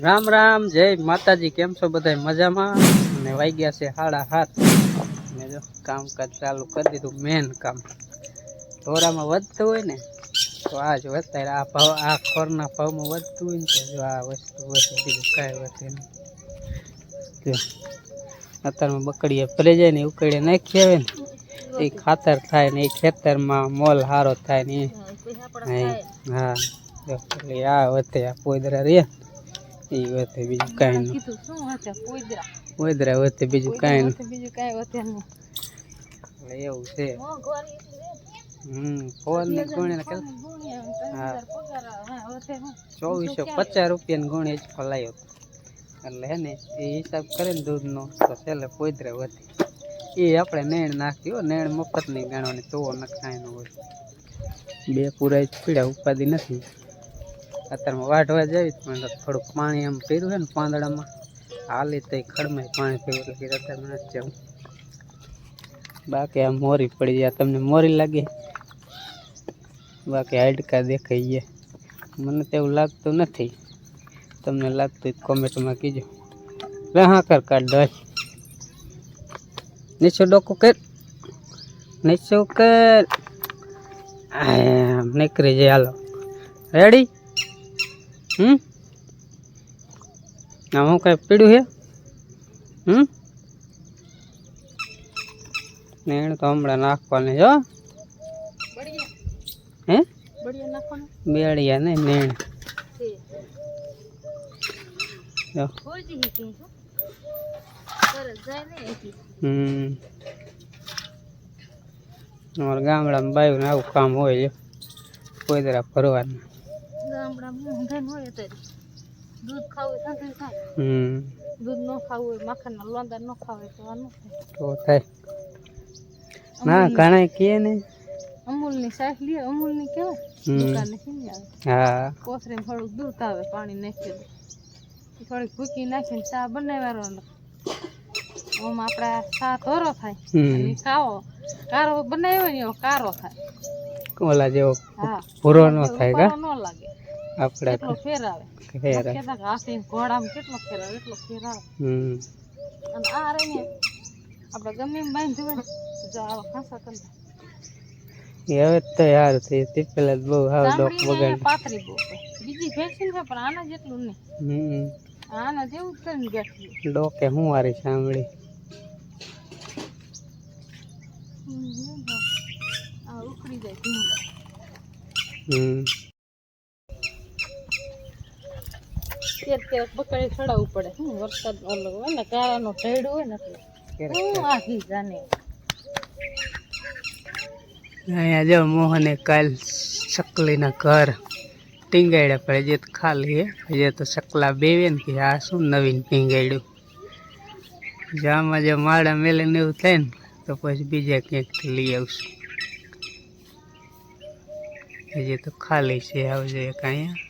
રામ રામ જય માતાજી કેમ છો બધા મજામાં? અને વાગ્યા છે સાડા હાથ. ને જો કામકાજ ચાલુ કરી દીધું મેન કામ. ઢોરામાં વધતું હોય ને તો આ જ વધારે આ ભાવ આ ખોરના ભાવમાં વધતું હોય ને તો જો આ વસ્તુ બીજું કાંઈ વધે નહીં. અત્યારમાં બકડીએ ભરે જાય ને ઉકળીએ નાખી આવે ને એ ખાતર થાય ને એ ખેતરમાં મોલ સારો થાય ને હા આ વધે આ પોદરા રે એ વધે બીજું કાંઈ નહીં કીધું શું હશે બીજું કાંઈ નહીં બીજું કાંઈ વધે નહીં એવું છે. હમ ફોન ને ત્રણ હા. ચોવીસો પચાસ રૂપિયાની ગુણે જ ફલાયો એટલે હે ને એ હિસાબ કરે ને દૂધનો તો છેલ્લે પોદરે વધી એ આપણે નેણ નાખી હો નેણ મફત નહીં ગણવાની તો નખાય ન હોય. બે પૂરા જ પીડા ઉપાધિ નથી. અત્યારમાં વાઢવા જાવી પણ થોડુંક પાણી આમ પીર્યું છે ને પાંદડામાં. હાલી તો ખડમાં પાણી પીવું એટલે કીધું અત્યારે નથી જવું. બાકી આ મોરી પડી જાય તમને મોરી લાગે? બાકી હાડકા દેખાઈ ગયા. મને તો એવું લાગતું નથી. તમને લાગતું હોય તો કોમેન્ટમાં કીજો. લે હા કર, કાઢ દો નીચે ડોકું કર. નીચે કર આમ નીકળી જાય, હાલો. રેડી હમ? આમ હું કઈ પીડ્યું છે હમ? નેણ તો હમણાં નાખવાની જો હે. બેડિયા નહીં નેણ હમ. અમારા ગામડામાં બાયું આવું કામ હોય કોઈ દરા ભરવાનું ગામડામાં હોય. દૂધ ખાવું હોય થાય હમ દૂધ ન ખાવું હોય માખણના લોંદા ન ખાવા હોય તો આ ન તો થાય ના ઘણા કહે ને અમૂલની સાસ લે અમૂલની કેવાય દુકાને સીની આવે હા. કોથળીમાં થોડુંક દૂધ આવે પાણી નાખી દે થોડીક ભૂકી નાખીને ચા બનાવવાનો આમાં આપણા ચા ધોરો થાય અને કાવો કારો બનાવ્યો ને એવો કારો થાય ઓલા જેવો ભૂરો ન થાય કા? ન લાગે. આપણે એટલો ફેર આવે ફેર કહેતા કે હાથી ઘોડામાં કેટલો ફેર આવે એટલો ફેર આવે હમ. અને આ રે ને આપણે ગમે એમ બાંધ્યું હોય ને તો જો આવા ખાસા કરી એ હવે તો યાર તે તે પેલા જ બહુ હાવ ડોક ચામડીને બગાડ પાતળી બહુ હોય. બીજી ભેંસી છે પણ આના જેટલું નહીં. હમ. આના જેવું જ કરીને બેઠી ડોકે હું વારી સાંભળી આ ઉખડી જાય ભીંડા હમ. તેર તેર બકડી ચડાવવું પડે. હું વરસાદ ઓલો હોય ને કાળાનો ઢેડું હોય ને એટલે. હું આખી જાને. અહીંયા જો મોહને કાલ ચકલીના ઘર ટીંગાડ્યા પડે જે તો ખાલી હે. હજે તો ચકલા બેવે ને કે આ શું નવીન ટીંગાડ્યું જામાં જો માળા મેલે ને એવું થાય ને તો પછી બીજા ક્યાંકથી લઈ આવશું. હજી તો ખાલી છે આવજે એક અહીંયા.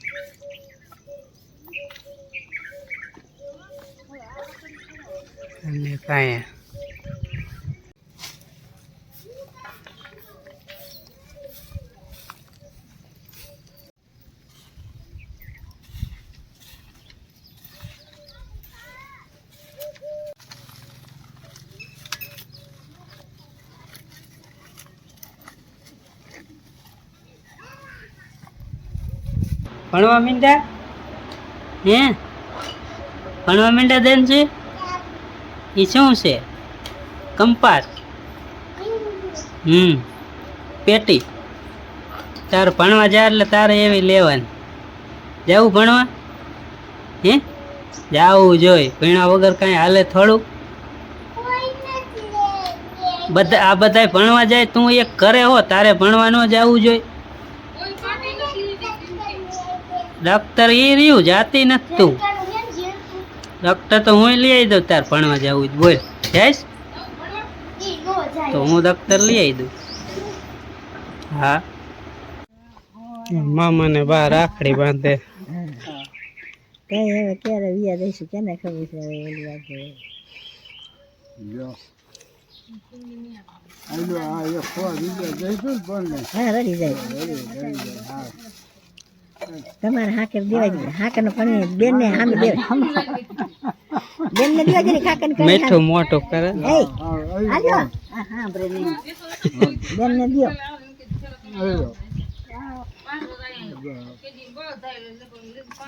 અને કાંઈ ભણવા મીંડા? હે? ભણવા મીંડા દેન છે? એ શું છે? કંપાસ. હમ. પેટી. તારે ભણવા જા એટલે તારે એવી લેવાની. જવું ભણવા? હે? જાવું જોઈ. ભણ્યા વગર કાંઈ હાલે થોડું બધા આ બધા ભણવા જાય? તું એક ઘરે હો તારે ભણવા ન જવું જોઈએ ડોક્ટર એ રહ્યું જાતી નથી તું. ડોક્ટર તો હું લઈ આવી દઉં તાર ભણવા જવું જ બોલ જઈશ? તો હું ડોક્ટર લઈ આવી દઉં. હા. મામાને બહાર રાખડી બાંધે. કઈ હવે ક્યારે વિયા દઈશું કેને ખબર છે હવે ઓલી વાત. હા રડી જાય. તમારે હાકર દેવા જોઈએ. હાકર નો પણ બેન ને સામે દેવા બેન ને દેવા જોઈએ હાકર કરે મીઠું મોટો કરે. એ આજો હા હા ને બેન ને દિયો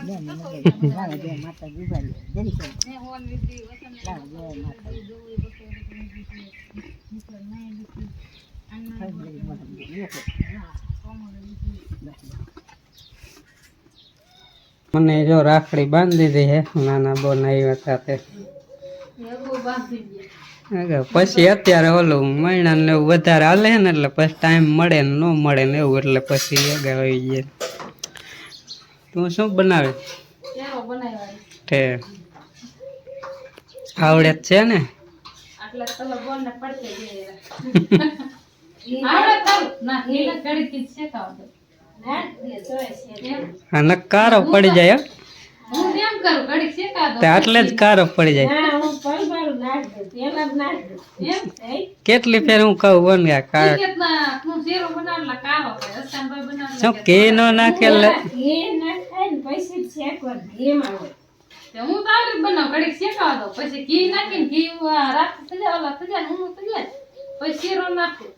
દે લાવો દે માતા દીવાલી જરી કરી લાવો દે માતા મને જો રાખડી બાંધી દીધી હે નાના બોન આવ્યા સાથે પછી અત્યારે ઓલું મહિના ને એવું વધારે હાલે ને એટલે પછી ટાઈમ મળે ને ન મળે ને એવું એટલે પછી આગળ આવી જાય તું શું બનાવે? તે આવડે જ છે ને? આટલા તલો બોલ ને પડતે આવડે ના અને કારો પડી જાય તે આટલે જ કારો પડી જાય. કેટલી ફેર હું કહું બન ગયા કાર. શું કે નો નાખે હું શેકાવા પછી ઘી નાખીને ઘી રાખ થઈ ઓલા થઈ હું થઈ પછી શેરો નાખું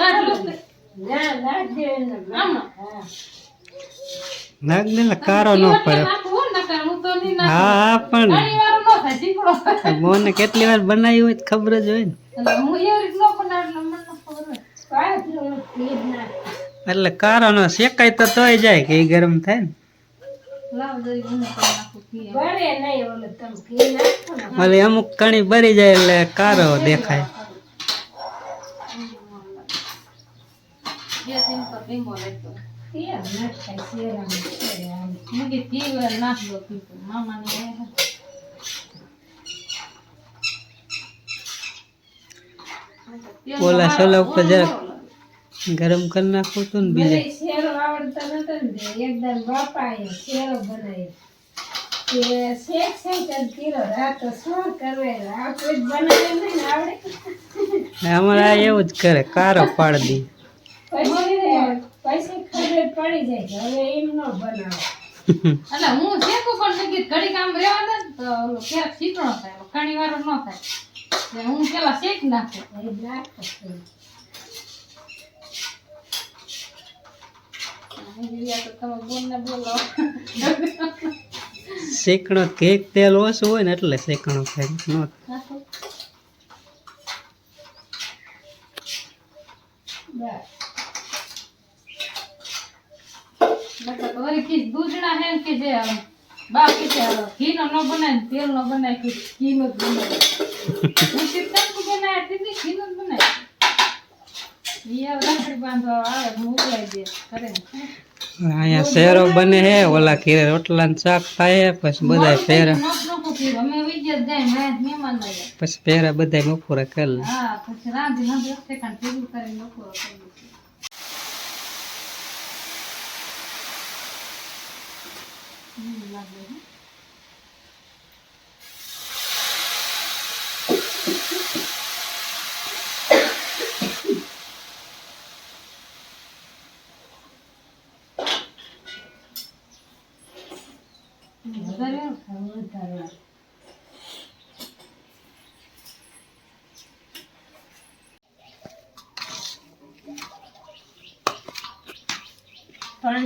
આટલું દે ને કારો ન પડે. હો, પણ ઘણી વાર ન થાય શીકડો થાય. બોને કેટલી વાર બનાવી હોય ખબર જ હોય ને. એટલે મને કારો નો શેકાય તો તોય જાય કે એ ગરમ થાય ને. અમુક કણી બરી જાય એટલે કારો કરી નાખું ઘી એમ. ઓલી અમુક કણી બરી જાય એટલે કારો દેખાય બે દિન તો ધીમો રહેતો. મેં કીધું ઘી વાર નાખ દો કીધું. મામાને એ હે. શેરો ઓલા વારો સલા ઉપર બહુ જરાક સારો લાગે. ગરમ કરી નાખવું તું ને બીજે અમારે આ એવું જ કરે કારો પાડી એટલે હું શેકું પણ મેં કીધું ઘડીક આમ રહેવા દે તો ક્યારેક શીકણો થાય ઘણી વાર ન થાય. એટલે હું પેલા શેક નાખું. તો તમે શેકણો કેક તેલ ઓછું હોય ને એટલે શેકણો થાય નો નાખો. નકર તો વળી કીધું દૂધના હે ને કે જે આમ બા કે છે આમ ઘીનો ન બનાય ને તેલનો બનાય કે ઘીનો જ બનાય હું શીખતાનું બનાય તેથી ઘીનો જ બનાય ઈ હવે રાખડી બાંધવા આવે હું ઉગલાઈ દે કરે ને અહીંયા શેરો બને હે ઓલા ઘીરે રોટલા ને શાક થાય પછી બધા ફેરા. ના પછી ફેરા બધા બપોરે કરી લે હા પછી રાંધી રાંધી વખતે કાંઈ ભેગું કરીને બપોરો કરી દીધું. હમ, લાગે હે. વધારે આવે ખાવા?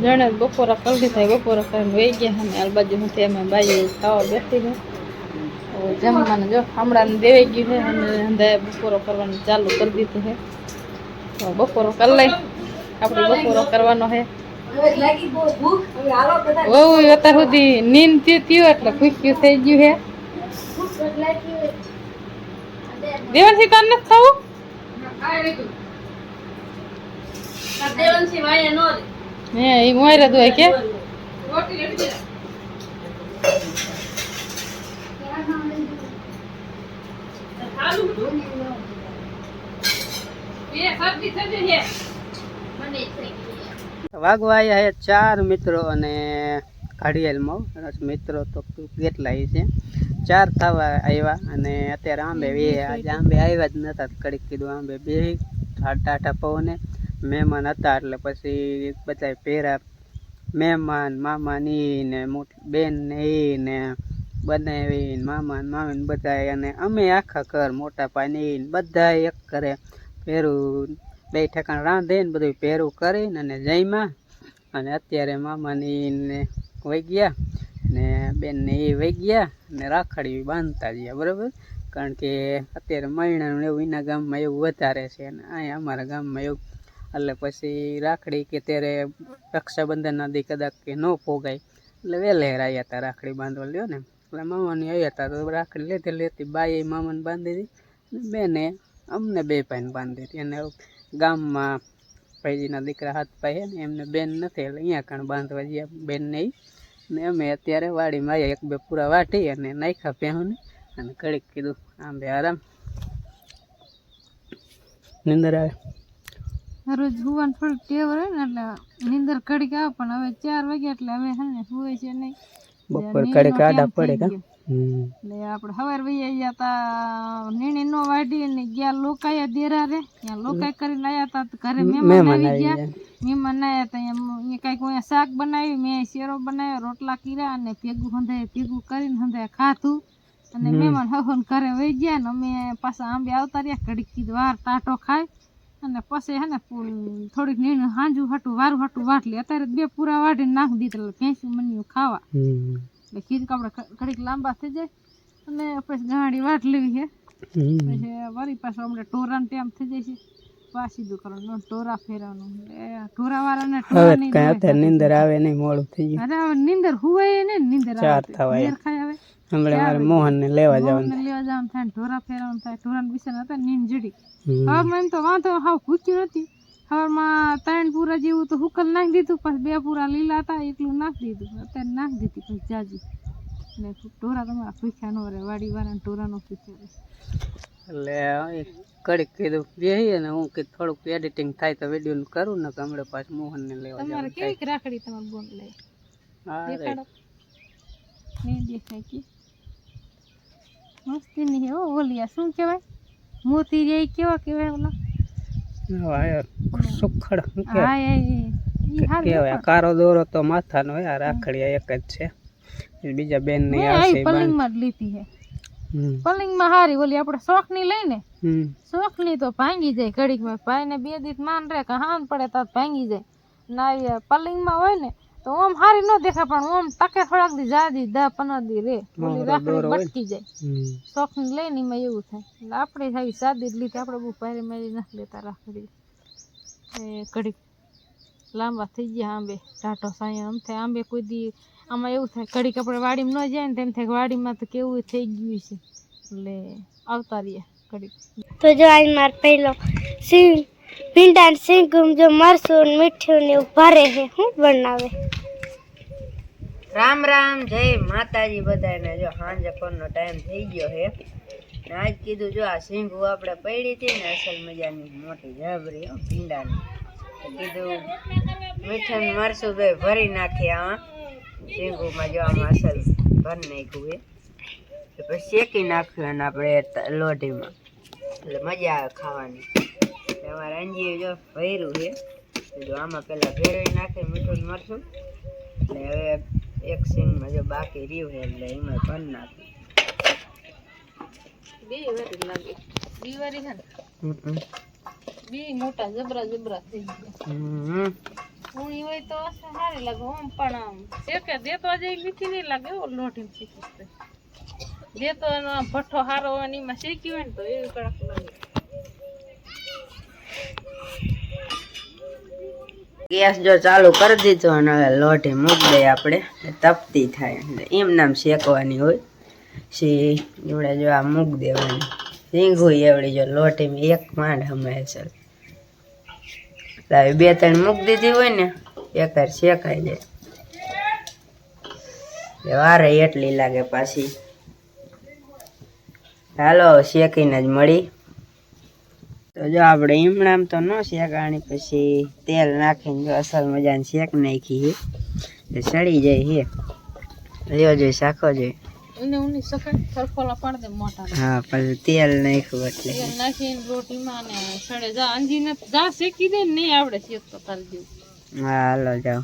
જાણે બપોરા કલથી થાય બપોરા કરીને વહી ગયા અને આ બાજુ હું અમે બાજુ ખાવા બેસી ગયા હવે જમવાનું જો હમણાં દેવાઈ ગયું છે અને અંદર બપોરો કરવાનું ચાલુ કરી દીધું છે તો બપોરો કરી લઈ આપણે બપોરો કરવાનો છે બહુ અત્યાર સુધી નીંદ થયું થયું એટલે ખુશ્યું થઈ ગયું છે દેવનસી તાર નથી ખાવું હે કે વાગવા આવ્યા છે ચાર મિત્રો અને રસ મિત્રો તો કેટલા છે. ચાર થવા આવ્યા અને અત્યારે આંબે બે આજે આંબે આવ્યા જ નતા. કડીક કીધું આંબે બે ટાટા પવને. મહેમાન હતા એટલે પછી બધા પહેરા મહેમાન, મામાની ને બેન ને ઈ ને બનાવી ને મામા મામી બધા અને અમે આખા ઘર મોટા પાની બધા એક કરે પહેરું બે ઠેકાણ રાંધી ને બધું પહેરું કરીને અને જઈમાં અને અત્યારે મામાની ને વહી ગયા ને બેન ને એ વહી ગયા ને રાખડી બાંધતા ગયા, બરાબર? કારણ કે અત્યારે મહિનાનું એવું એના ગામમાં એવું વધારે છે અને અહીંયા અમારા ગામમાં એવું એટલે પછી રાખડી કે ત્યારે રક્ષાબંધનના દી કદાચ કે ન ફોગાય એટલે વહેલેર આવ્યા હતા રાખડી બાંધવા લ્યો ને. એટલે મામાની આવ્યા હતા તો રાખડી લેતી લેતી બાઈએ મામાને બાંધી દીધી બેને અમને બે ભાઈને બાંધી હતી અને ગામમાં ભાઈજીના દીકરા હાથ પાય ને એમને બેન નથી, એટલે અહીંયા કણ બાંધવા ગયા બેનને એ ને અમે અત્યારે વાડીમાં આવ્યા એક બે પૂરા વાટી અને નાખ્યા પહેને અને ઘડીક કીધું, આમ બે આરામ. નિંદર આવે. રોજ હુવાનું થોડીક ટેવ રહે ને એટલે નીંદર ઘડીક આવે પણ હવે ચાર વાગ્યા એટલે હવે હે ને સુવે છે નહીં. બપોર ઘડીક આડા પડે કા? એટલે આપણે સવાર વહી ગયા તા નીણી નો વાઢી ને ગયા લોકાયા દેરા રે. ત્યાં લોકાય કરીને આવ્યા તા ઘરે મહેમાન આવી ગયા. મહેમાન આવ્યા તા એમ કાંઈક અહીંયા શાક બનાવી મેં શેરો બનાવ્યો રોટલા કીરા અને ભેગું હંધાય ભેગું કરીને હંધાય ખાધું. અને મહેમાન હહોન ઘરે વહી ગયા ને અમે પાછા આંબે આવતા રહ્યા ઘડીક કીધું વાર ટાટો ખાય. અને પછી હે ને થોડીક નીણ હાંજુ હાટું વારું હાટું વાટલી. અત્યારે બે પૂરા વાટીને નાખી દીધા એટલે ભેંસું મન્યું ખાવા. એટલે ખીર કે ઘડીક લાંબા થઈ જાય. અને પછી ગાડી વાટ લેવી છે. પછી વળી પાછું અમને ટોરાન ટાઈમ થઈ જાય છે. પાછી દુ કરવાનું ટોરા ફેરવાનું ટોરા વાળાને હવે કઈ. અત્યારે નિંદર આવે નહીં મોડું થઈ ગયું. અરે હવે નીંદર હુવાય ને નીંદર ચાર આવે થવા નીંદર ખાય હવે. મારે મોહન ને લેવા જવાનું લેવા જવાનું થાય ને ઢોરા ફેરવાનું થાય. ઢોરાને બિચારા હતા નીંદ જડી. હવામાં એમ તો વાંધો હાવ ભૂખ્યું નથી. હવામાં ત્રણ પૂરા જેવું તો હુકલ નાખી દીધું પછી બે પૂરા લીલા હતા એટલું નાખી દીધું. અત્યારે નાખી દીધી પછી જાજી. ને ઢોરા તમારા ભૂખ્યા ન રહે વાડી વાળાને ઢોરાનો ભૂખ્યા રહે એટલે કડીક કીધું બેહીએ ને હું કે થોડુંક એડિટિંગ થાય તો વીડિયો કરું ને હમણાં પાછું મોહન ને લેવા તમારે કેવી રાખડી તમારે બોન લે? દેખાડો. નહીં દેખાય કે મસ્તી નહીં હો ઓલી શું કહેવાય? મોતી રે કેવા કહેવાય ઓલા? સુખડ હા એ કારો દોરો તો માથાનો આ રાખડી એક જ છે. બીજા બેનની આવશે ઈ માં જ લીધી હે. હમ. પલિંગમાં હારી ઓલી આપણે શોખની લઈ ને. શોખની તો ભાંગી જાય ઘડીકમાં ભાઈને બે દીત માન રે કે હાન પડે તો ભાંગી જાય. ના એ પલિંગમાં હોય ને તો ઓમ હારી ન દેખા પણ ઓમ તકે થોડાક દી જાદી દા પંદર દી રે. ઓલી રાખડી બટકી જાય. શોખની લઈ લઈને એમાં એવું થાય. એટલે આપણે આવી સાદી લીધી આપણે બહુ પહેરી મારી નથી લેતા રાખડી. એ ઘડીક લાંબા થઈ ગયા આંબે ટાટો સાયા આમ થાય. આંબે કોઈ દી આમાં એવું થાય કડી કપડે વાડીમાં ન જાય ને તેમ થાય કે વાડીમાં તો કેવું થઈ ગયું છે. એટલે આવતા રહીએ કડી તો જો આજ માર પહેલો સિંહ ભીંડા ને સિંગુમ જો મરસું મીઠું ને ભારે હે હું શું બનાવે? રામ રામ જય માતાજી બધાને જો સાંજે ફોનનો ટાઈમ થઈ ગયો છે. ને આજ કીધું જો આ સિંગુ આપણે પડી હતી ને અસલ મજાની મોટી જબરી હો ભીંડાની. કીધું મીઠું ને મરસું બે ભરી નાખી આમાં શીંગુમાં જો આમાં અસલ ભરી નાખ્યું એ પછી શેકી નાખ્યું અને આપણે લોઢીમાં. એટલે મજા આવે ખાવાની. અમારે અંજીએ જો ભર્યું છે. તો આમાં પહેલાં ભેરવી નાખે મીઠું મરચું. એટલે હવે એક સિંગમાં જો બાકી રહ્યું છે એટલે એમાં ભરી નાખ્યું બે વાર લાગે. બે વાર બે મોટા જબરા જબરા થઈ ગયા. હું એ હોય તો અસર સારી લાગે હું પણ આમ શેકે દેતો આજે લીધી નહીં લાગે એવો લોઢી શીખી તો દેતો એનો ભઠ્ઠો સારો હોય એમાં શેકી હોય ને તો એવી કડક લાગે. ગેસ જો ચાલુ કરી દીધો અને હવે લોઢી મૂકી દઈએ આપણે તપતી થાય. એટલે એમ નામ શેકવાની હોય. શી એવડે જો આ મૂક દેવાની. રીંગું એવડી જો લોઢીમાં એક માંડ હમે એટલે હવે બે ત્રણ મૂકી દીધી હોય ને, એક શેકાઈ એટલે વારે એટલી લાગે પાછી. હાલો શેકીને જ મળી. તો જો આપણે ઈમણામ તો ન શેકાણી, પછી તેલ નાખીને જો અસલ મજાની શેક નાખી છે. સડી જાય હે લ્યો જોઈએ શાખો જોઈએ એને ઉની પાડ દે મોટા હા પછી તેલ નાખ્યું એટલે. તેલ નાખીને રોટીમાં ને સડે જા અંજીને જા શેકી દે ને આવડે શેક તો હા હાલો જાઓ.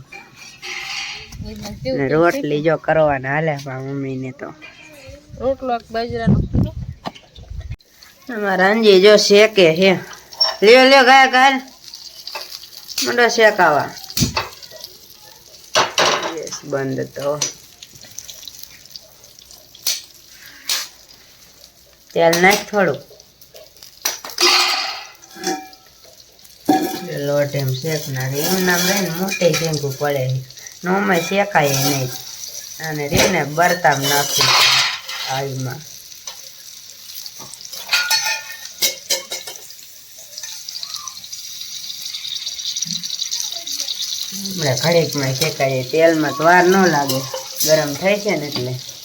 ને રોટલી જો કરવાના હાલે મમ્મી મમ્મીને તો. રોટલો બાજરાનો અમારા અંજી જો શેકે છે. લ્યો લ્યો ગાય ગાય. મંડો શેકાવા. બંધ તો. તેલ નાખ થોડું. લોટ એમ શેક નાખે એમ નામ રહીને મોટી શેંકું પડે નોમાં શેકાય નહીં. અને રીને બરતામ નાખી આવીમાં હમણાં ઘડીકમાં શેકાય, તેલમાં તો વાર ન લાગે. ગરમ થાય છે ને એટલે.